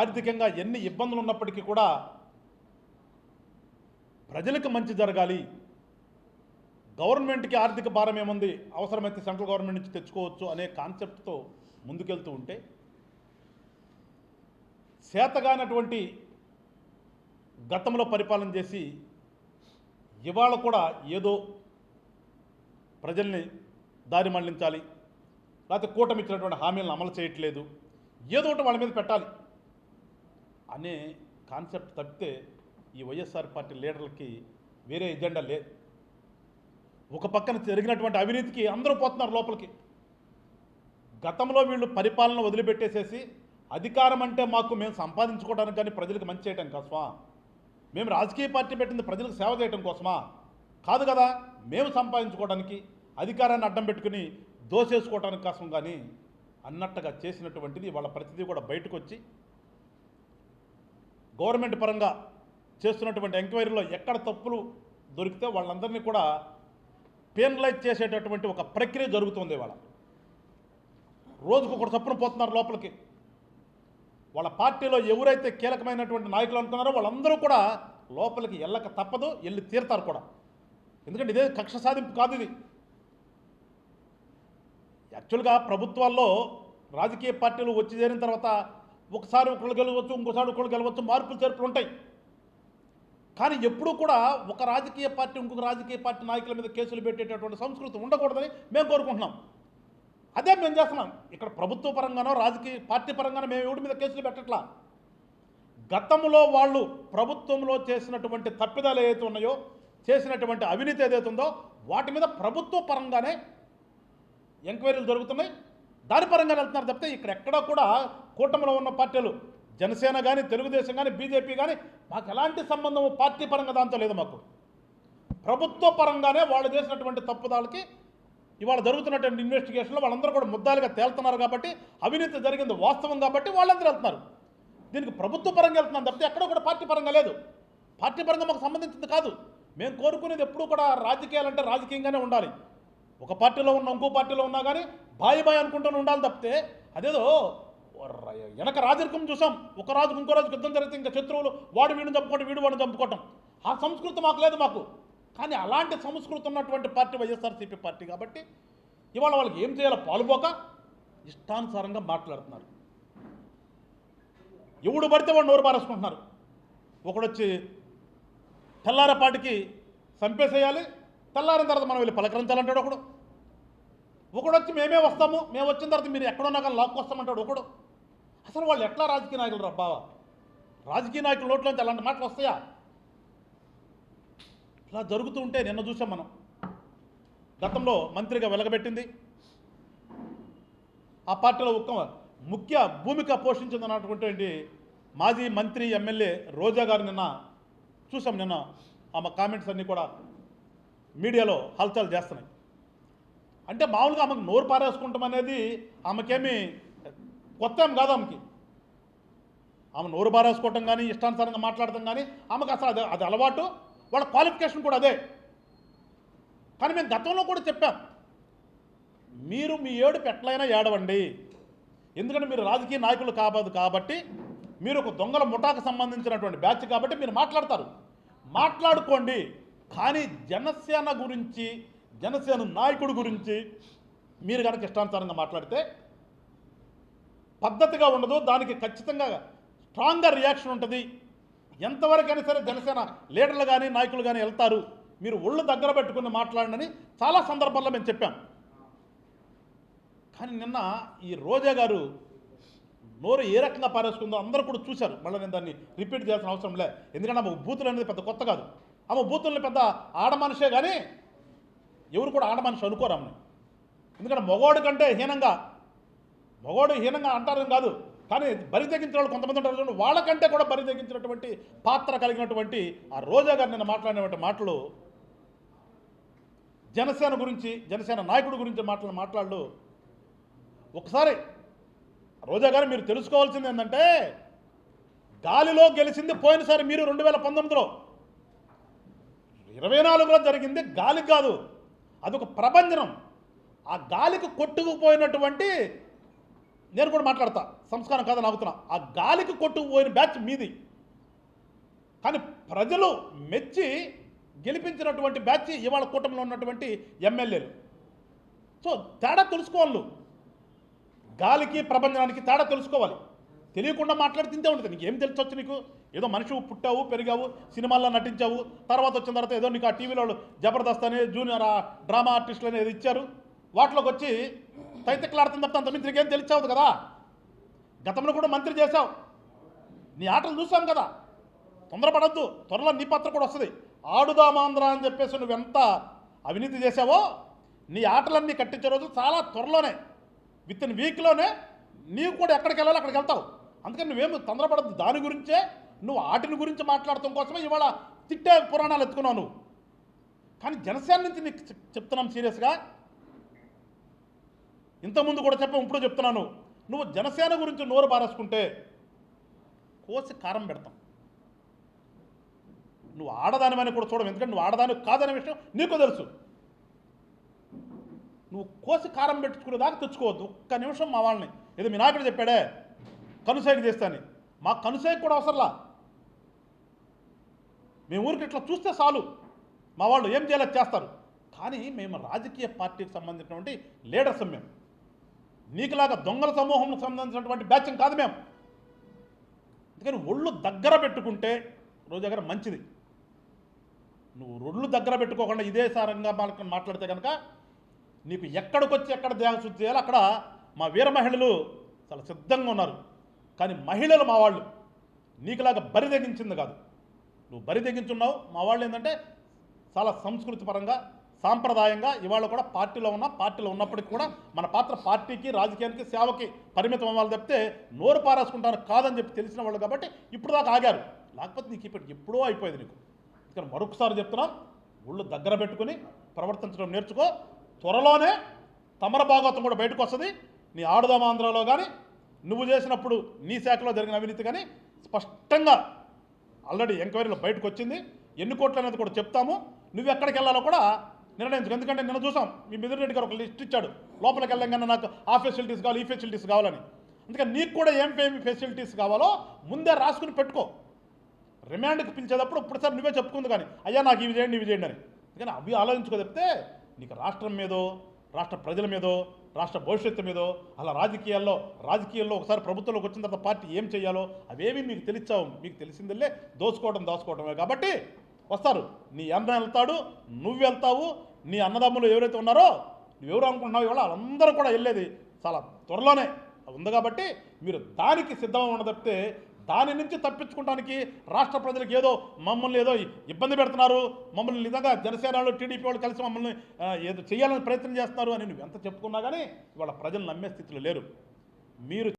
ఆర్థికంగా ఎన్ని ఇబ్బందులు ఉన్నప్పటికీ కూడా ప్రజలకు మంచి జరగాలి. గవర్నమెంట్కి ఆర్థిక భారం ఏముంది? అవసరమైతే సెంట్రల్ గవర్నమెంట్ నుంచి తెచ్చుకోవచ్చు అనే కాన్సెప్ట్తో ముందుకెళ్తూ ఉంటే చేతగానటువంటి గతంలో పరిపాలన చేసి ఇవాళ కూడా ఏదో ప్రజల్ని దారి మళ్ళించాలి. లేకపోతే కూటమి ఇచ్చినటువంటి హామీలను అమలు చేయట్లేదు. ఏదో ఒకటి వాళ్ళ మీద పెట్టాలి. అనే కాన్సెప్ట్ తప్పితే ఈ వైఎస్ఆర్ పార్టీ లీడర్లకి వేరే ఎజెండా లేదు ఒక పక్కన జరిగినటువంటి అవినీతికి అందరూ పోతున్నారు లోపలికి. గతంలో వీళ్ళు పరిపాలన వదిలిపెట్టేసేసి అధికారం అంటే మాకు మేము సంపాదించుకోవడానికి కానీ ప్రజలకు మంచి చేయడం కోసమా? మేము రాజకీయ పార్టీ పెట్టింది ప్రజలకు సేవ చేయడం కోసమా? కాదు కదా మేము సంపాదించుకోవడానికి అధికారాన్ని అడ్డం పెట్టుకుని దోసేసుకోవడానికి కోసం కానీ అన్నట్టుగా చేసినటువంటిది వాళ్ళ ప్రతిదీ కూడా బయటకు వచ్చి గవర్నమెంట్ పరంగా చేస్తున్నటువంటి ఎంక్వైరీలో ఎక్కడ తప్పులు దొరికితే వాళ్ళందరినీ కూడా పెనలైజ్ చేసేటటువంటి ఒక ప్రక్రియ జరుగుతుంది వాళ్ళ రోజుకు ఒకటి తప్పున పోతున్నారు లోపలికి. వాళ్ళ పార్టీలో ఎవరైతే కీలకమైనటువంటి నాయకులు అనుకున్నారో వాళ్ళందరూ కూడా లోపలికి వెళ్ళక తప్పదు వెళ్ళి తీరతారు కూడా. ఎందుకంటే ఇదే కక్ష సాధింపు కాదు ఇది. యాక్చువల్గా ప్రభుత్వాల్లో రాజకీయ పార్టీలు వచ్చి చేరిన తర్వాత ఒకసారి ఒకళ్ళు గెలవచ్చు ఇంకోసారి ఒకళ్ళు గెలవచ్చు మార్పులు చేర్పులు ఉంటాయి. కానీ ఎప్పుడూ కూడా ఒక రాజకీయ పార్టీ ఇంకొక రాజకీయ పార్టీ నాయకుల మీద కేసులు పెట్టేటటువంటి సంస్కృతి ఉండకూడదని మేము కోరుకుంటున్నాం. అదే మేము చేస్తున్నాం. ఇక్కడ ప్రభుత్వ పరంగానో రాజకీయ పార్టీ పరంగానో మేము ఎవరి మీద కేసులు పెట్టట్లా? గతంలో వాళ్ళు ప్రభుత్వంలో చేసినటువంటి తప్పిదాలు ఏదైతే ఉన్నాయో చేసినటువంటి అవినీతి ఏదైతే ఉందో వాటి మీద ప్రభుత్వ పరంగానే ఎంక్వైరీలు జరుగుతున్నాయి. దాని పరంగా వెళ్తున్నారు తప్పితే ఇక్కడ ఎక్కడా కూడా కూటమిలో ఉన్న పార్టీలు జనసేన కానీ తెలుగుదేశం కానీ బీజేపీ కానీ మాకు ఎలాంటి సంబంధము పార్టీ పరంగా దాంతో లేదు మాకు. ప్రభుత్వ పరంగానే వాళ్ళు చేసినటువంటి తప్పుదాలకి ఇవాళ జరుగుతున్నటువంటి ఇన్వెస్టిగేషన్లో వాళ్ళందరూ కూడా ముద్దాలుగా తేలుతున్నారు కాబట్టి అవినీతి జరిగింది వాస్తవం కాబట్టి వాళ్ళందరూ వెళ్తున్నారు. దీనికి ప్రభుత్వ పరంగా వెళ్తున్నాం తప్పితే ఎక్కడ కూడా పార్టీ పరంగా లేదు. పార్టీ పరంగా మాకు సంబంధించింది కాదు. మేము కోరుకునేది ఎప్పుడూ కూడా రాజకీయాలంటే రాజకీయంగానే ఉండాలి. ఒక పార్టీలో ఉన్న ఇంకో పార్టీలో ఉన్నా కానీ బాయ్ బాయ్ అనుకుంటూనే ఉండాలి తప్పితే అదేదో వెనక రాజరికం చూసాం. ఒక రాజుకు ఇంకో రాజుకు యుద్ధం జరిగితే ఇంకా శత్రువులు వాడు వీడిని చంపుకోవటం వీడు వాడిని చంపుకోవటం. ఆ సంస్కృతి మాకు లేదు మాకు. కానీ అలాంటి సంస్కృతి ఉన్నటువంటి పార్టీ వైఎస్ఆర్సీపీ పార్టీ కాబట్టి ఇవాళ వాళ్ళకి ఏం చేయాలో పాలుపోక ఇష్టానుసారంగా మాట్లాడుతున్నారు. ఎవడు పడితే వాడు నోరు పారేసుకుంటున్నారు. ఒకడొచ్చి తెల్లారపాటికి చంపేసేయాలి తెల్లారిన తర్వాత మనం వెళ్ళి పలకరించాలంటాడు ఒకడు. ఒకడు వచ్చి మేమే వస్తాము మేము వచ్చిన తర్వాత మీరు ఎక్కడున్నా కానీ లాక్కొస్తామంటాడు ఒకడు. అసలు వాళ్ళు ఎట్లా రాజకీయ నాయకులు రా బావ? రాజకీయ నాయకుల నోట్లోంచి అలాంటి మాటలు వస్తాయా? ఇలా జరుగుతూ ఉంటే నిన్న చూసాం మనం. గతంలో మంత్రిగా వెలగబెట్టింది. ఆ పార్టీలో ఒక ముఖ్య భూమిక పోషించిందన్నటువంటి మాజీ మంత్రి ఎమ్మెల్యే రోజా గారు నిన్న చూసాం నిన్న. ఆమె కామెంట్స్ అన్నీ కూడా మీడియాలో హల్చల్ చేస్తున్నాయి. అంటే మామూలుగా ఆమెకు నోరు పారేసుకుంటాం అనేది ఆమెకేమి కొత్త ఏం కాదు ఆమెకి. ఆమె నోరు పారేసుకోవటం కానీ ఇష్టానుసారంగా మాట్లాడటం కానీ ఆమెకు అసలు అది అది అలవాటు. వాళ్ళ క్వాలిఫికేషన్ కూడా అదే. కానీ మేము గతంలో కూడా చెప్పాం. మీరు మీ ఏడుపు ఎట్లయినా ఏడవండి. ఎందుకంటే మీరు రాజకీయ నాయకులు కాదు కాబట్టి మీరు ఒక దొంగల ముఠాకు సంబంధించినటువంటి బ్యాచ్ కాబట్టి మీరు మాట్లాడతారు. మాట్లాడుకోండి. కానీ జనసేన గురించి జనసేన నాయకుడి గురించి మీరు కనుక ఇష్టానుసారంగా మాట్లాడితే పద్ధతిగా ఉండదు దానికి ఖచ్చితంగా స్ట్రాంగ్గా రియాక్షన్ ఉంటుంది. ఎంతవరకైనా సరే జనసేన లీడర్లు కానీ నాయకులు కానీ వెళ్తారు. మీరు ఒళ్ళు దగ్గర పెట్టుకుని మాట్లాడనని చాలా సందర్భాల్లో మేము చెప్పాం. కానీ నిన్న ఈ రోజా గారు నోరు ఏ రకంగా పారేసుకుందో అందరూ కూడా చూశారు. మళ్ళీ నేను దాన్ని రిపీట్ చేయాల్సిన అవసరం లే. ఎందుకంటే ఆమె బూతులు అనేది పెద్ద కొత్త కాదు. ఆమె బూతుల్ని పెద్ద ఆడ మనిషే కానీ ఎవరు కూడా ఆడ మనిషి ఎందుకంటే మగోడు కంటే హీనంగా మగవాడు హీనంగా అంటారని కాదు కానీ బరి తెగించిన వాళ్ళు కొంతమంది ఉంటారు వాళ్ళకంటే కూడా బరి తెగించినటువంటి పాత్ర కలిగినటువంటి ఆ రోజా గారు నిన్న మాట్లాడినటువంటి మాటలు జనసేన గురించి జనసేన నాయకుడి గురించి మాట్లాడిన మాట్లాడు ఒకసారి రోజా గారు మీరు తెలుసుకోవాల్సింది ఏంటంటే గాలిలో గెలిచింది పోయినసారి మీరు రెండు వేల పంతొమ్మిదిలో. ఇరవై నాలుగులో జరిగింది గాలికి కాదు. అదొక ప్రభంజనం. ఆ గాలికి కొట్టుకుపోయినటువంటి నేను కూడా మాట్లాడతా సంస్కారం కాదని ఆగుతున్నా. ఆ గాలికి కొట్టుకుపోయిన బ్యాచ్ మీది. కానీ ప్రజలు మెచ్చి గెలిపించినటువంటి బ్యాచ్ ఇవాళ కూటమిలో ఉన్నటువంటి ఎమ్మెల్యేలు. సో తేడా తెలుసుకోవాలి. గాలికి ప్రపంచానికి తేడా తెలుసుకోవాలి. తెలియకుండా మాట్లాడి తింటే ఉంటుంది. నీకు ఏం తెలిసొచ్చు నీకు? ఏదో మనిషి పుట్టావు పెరిగావు సినిమాల్లో నటించావు తర్వాత వచ్చిన తర్వాత ఏదో నీకు ఆ టీవీలో జబర్దస్త్ అని జూనియర్ డ్రామా ఆర్టిస్టులు అనేది ఇచ్చారు. వాటిలోకి వచ్చి తైతెక్కలాడుతుంది తప్ప అంత నీకేం తెలిసావు కదా. గతంలో కూడా మంత్రి చేశావు. నీ ఆటలు చూసాం కదా. తొందరపడద్దు. త్వరలో నీ పత్ర కూడా వస్తుంది. ఆడుదామాంధ్ర అని చెప్పేసి నువ్వు ఎంత అవినీతి చేసావో నీ ఆటలన్నీ కట్టించే రోజు చాలా త్వరలోనే విత్ ఇన్ వీక్లోనే నీవు కూడా ఎక్కడికి వెళ్ళాలో అక్కడికి వెళ్తావు. అందుకని నువ్వేమి తొందరపడద్దు. దాని గురించే నువ్వు ఆటిని గురించి మాట్లాడటం కోసమే ఇవాళ తిట్టే పురాణాలు ఎత్తుకున్నావు నువ్వు. కానీ జనసేన నుంచి నీకు చెప్- చెప్తున్నాం సీరియస్గా. ఇంతకుముందు కూడా చెప్పాం ఇప్పుడు చెప్తున్నాను. నువ్వు జనసేన గురించి నోరు పారేసుకుంటే కోసి కారం పెడతాం. నువ్వు ఆడదానివని కూడా చూడడం ఎందుకంటే నువ్వు ఆడదాని కాదనే విషయం నీకు తెలుసు. నువ్వు కోసి కారం పెట్టుకునే దాకా తెచ్చుకోవద్దు ఒక్క నిమిషం మా వాళ్ళని. ఏదో మీ నాయకుడు చెప్పాడే కనుసైకి చేస్తాను మా కనుసైకి కూడా అవసరంలా. మేము ఊరికి ఇట్లా చూస్తే చాలు. మా వాళ్ళు ఏం చేయాలో చేస్తారు. కానీ మేము రాజకీయ పార్టీకి సంబంధించినటువంటి లీడర్స్ మేము నీకులాగా దొంగల సమూహంకు సంబంధించినటువంటి బ్యాచం కాదు మేము అందుకని ఒళ్ళు దగ్గర పెట్టుకుంటే రోజు దగ్గర మంచిది. నువ్వు రొళ్ళు దగ్గర పెట్టుకోకుండా ఇదే సారంగా మాట్లా- మాట్లాడితే కనుక నీకు ఎక్కడికొచ్చి ఎక్కడ దేహశుద్ధి చేయాలో అక్కడ మా వీర మహిళలు చాలా సిద్ధంగా ఉన్నారు. కానీ మహిళలు మా వాళ్ళు నీకులాగా బరి తెగించింది కాదు. నువ్వు బరి తెగించున్నావు. మా వాళ్ళు ఏంటంటే చాలా సంస్కృతి పరంగా సాంప్రదాయంగా ఇవాళ కూడా పార్టీలో ఉన్న పార్టీలో ఉన్నప్పటికీ కూడా మన పాత్ర పార్టీకి రాజకీయానికి సేవకి పరిమితం అవ్వాలి తప్పితే నోరు పారేసుకుంటాను కాదని చెప్పి తెలిసిన వాళ్ళు కాబట్టి ఇప్పుడు దాకా ఆగారు. లేకపోతే నీకు ఇప్పటికి ఎప్పుడో అయిపోయింది నీకు. ఇక్కడ మరొకసారి చెప్తున్నా ఒళ్ళు దగ్గర పెట్టుకుని ప్రవర్తించడం నేర్చుకో. త్వరలోనే తమర భాగవతం కూడా బయటకు వస్తుంది. నీ ఆడుదామ కానీ నువ్వు చేసినప్పుడు నీ శాఖలో జరిగిన అవినీతి కానీ స్పష్టంగా ఆల్రెడీ ఎంక్వైరీలో బయటకు వచ్చింది. ఎన్ని కోట్లు అనేది కూడా చెప్తాము. నువ్వు ఎక్కడికి వెళ్ళాలో కూడా నిర్ణయించు ఎందుకంటే నిన్న చూసాం మీ మిథున్ రెడ్డి గారు ఒక లిస్ట్ ఇచ్చాడు. లోపలికి వెళ్ళంగానే నాకు ఆ ఫెసిలిటీస్ కావాలి ఈ ఫెసిలిటీస్ కావాలని. అందుకని నీకు కూడా ఏం ఏమి ఫెసిలిటీస్ కావాలో ముందే రాసుకుని పెట్టుకో. రిమాండ్కి పిలిచేటప్పుడు ఇప్పుడు సార్ నువ్వే చెప్పుకుంది కానీ అయ్యా నాకు ఇవి చేయండి ఇవి చేయండి అని. అందుకని అవి ఆలోచించుకో చెప్తే నీకు రాష్ట్రం మీదో రాష్ట్ర ప్రజల మీదో రాష్ట్ర భవిష్యత్తు మీదో అలా రాజకీయాల్లో రాజకీయాల్లో ఒకసారి ప్రభుత్వంలోకి వచ్చిన తర్వాత పార్టీ ఏం చేయాలో అవేవి మీకు తెలిసావు మీకు తెలిసిందల్లే దోచుకోవడం దాచుకోవడమే. కాబట్టి వస్తారు. నీ అన్న వెళ్తాడు నువ్వు వెళ్తావు నీ అన్నదమ్ములు ఎవరైతే ఉన్నారో నువ్వెవరు అనుకుంటున్నావు ఇవాళ వాళ్ళందరూ కూడా వెళ్ళేది చాలా త్వరలోనే. ఉంది కాబట్టి మీరు దానికి సిద్ధంగా ఉండదప్పితే దాని నుంచి తప్పించుకోవడానికి రాష్ట్ర ప్రజలకు ఏదో మమ్మల్ని ఏదో ఇబ్బంది పెడుతున్నారు. మమ్మల్ని నిజంగా జనసేనలో టీడీపీ వాళ్ళు కలిసి మమ్మల్ని ఏదో చేయాలని ప్రయత్నం చేస్తున్నారు అని నువ్వు ఎంత చెప్పుకున్నా కానీ ఇవాళ ప్రజలు నమ్మే స్థితిలో లేరు. మీరు